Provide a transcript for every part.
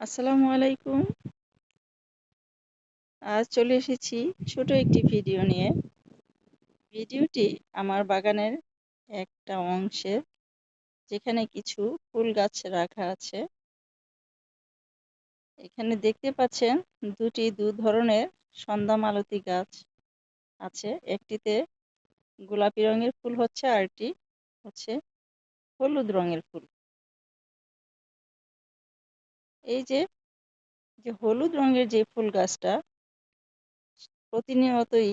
আসসালামু আলাইকুম। আজ চলে এসেছি ছোট একটি ভিডিও নিয়ে। ভিডিওটি আমার বাগানের একটা অংশের যেখানে কিছু ফুল গাছ রাখা আছে। এখানে দেখতে পাচ্ছেন দুটি দু ধরনের সন্ধ্যা মালতী গাছ আছে। একটিতে গোলাপি রঙের ফুল হচ্ছে আরটি হচ্ছে হলুদ রঙের ফুল। এই যে যে হলুদ রঙের যে ফুল গাছটা, প্রতিনিয়তই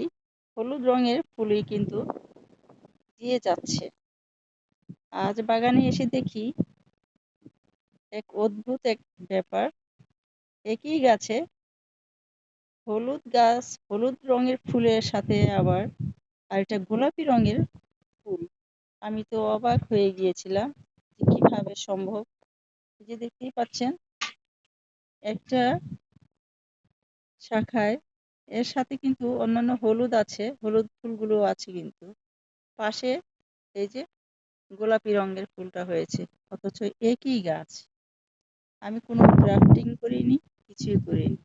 হলুদ রঙের ফুলই কিন্তু দিয়ে যাচ্ছে। আজ বাগানে এসে দেখি এক অদ্ভুত এক ব্যাপার। একই গাছে হলুদ গাছ, হলুদ রঙের ফুলের সাথে আবার আর এটা গোলাপি রঙের ফুল। আমি তো অবাক হয়ে গিয়েছিলাম যে কীভাবে সম্ভব। যে দেখতেই পাচ্ছেন একটা শাখায়। এর সাথে কিন্তু অন্যান্য হলুদ আছে, হলুদ ফুলগুলো আছে কিন্তু। পাশে এই যে গোলাপি রঙের ফুলটা হয়েছে, অথচ একই গাছ। আমি কোনো গ্রাফটিং করিনি, কিছুই করিনি।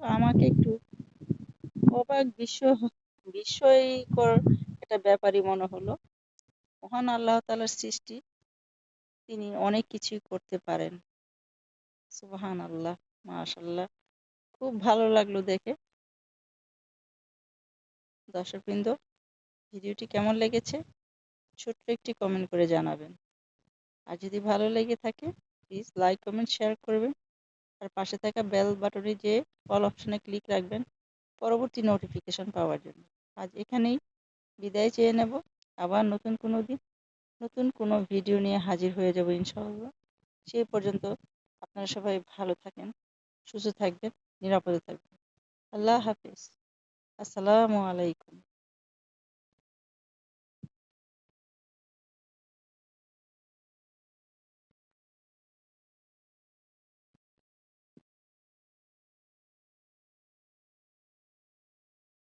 আমাকে একটু অবাক বিশ্ব, বিস্ময়কর একটা ব্যাপারই মনে হলো। মহান আল্লাহ তালার সৃষ্টি, তিনি অনেক কিছুই করতে পারেন। সুবাহান আল্লাহ মাশাল্লাহ। খুব ভালো লাগল দেখে। দর্শকবৃন্দ, ভিডিওটি কেমন লেগেছে? ছোট্ট একটি কমেন্ট করে জানাবেন। আর যদি ভালো লেগে থাকে প্লিজ লাইক কমেন্ট শেয়ার করবেন। আর পাশে থাকা বেল বাটনে যে অল অপশনে ক্লিক রাখবেন, পরবর্তী নোটিফিকেশন পাওয়ার জন্য। আজ এখানেই বিদায় চেয়ে নেব। আবার নতুন কোনো দিন, নতুন কোনো ভিডিও নিয়ে হাজির হয়ে যাব ইনশাআল্লাহ। সেই পর্যন্ত আপনারা সবাই ভালো থাকেন সুস্থ থাকবেন নিরাপদে থাকবেন। আল্লাহ হাফিজ। আসসালামু আলাইকুম।